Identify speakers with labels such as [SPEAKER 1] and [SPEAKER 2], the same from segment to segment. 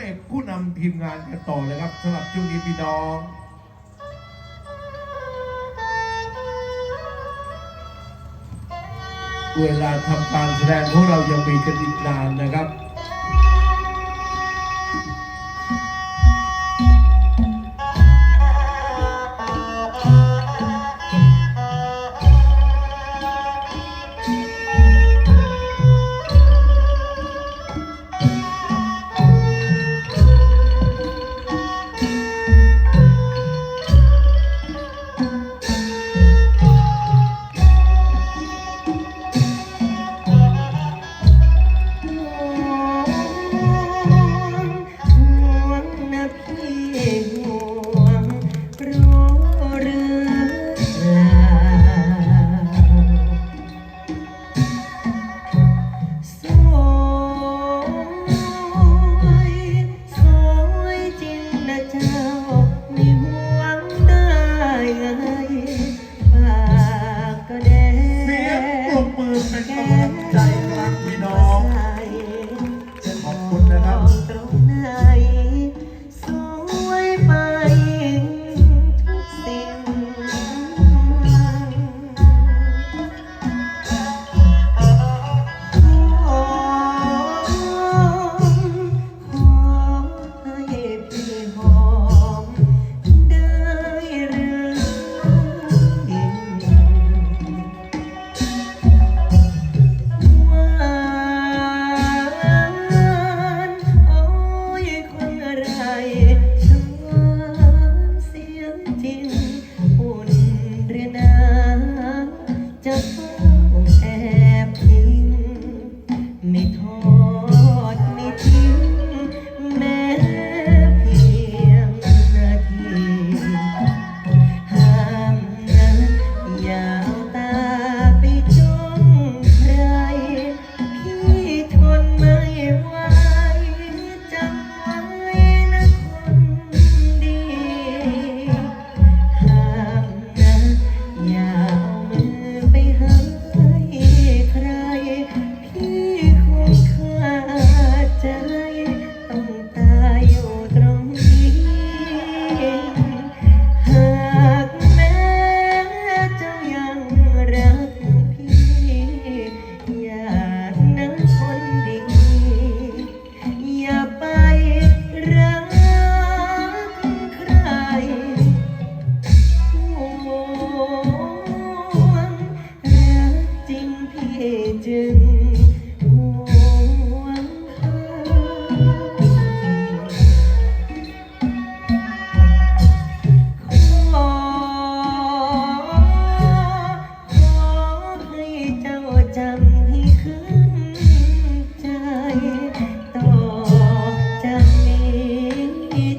[SPEAKER 1] เอกผู้นำทีมงานกันต่อเลยครับสำหรับช่วงนี้พี่น้องเวลาทำการแสดงพวกเรายังมีกันอีกนานนะครับ Tchau.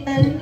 [SPEAKER 1] ตล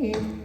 [SPEAKER 1] Eve.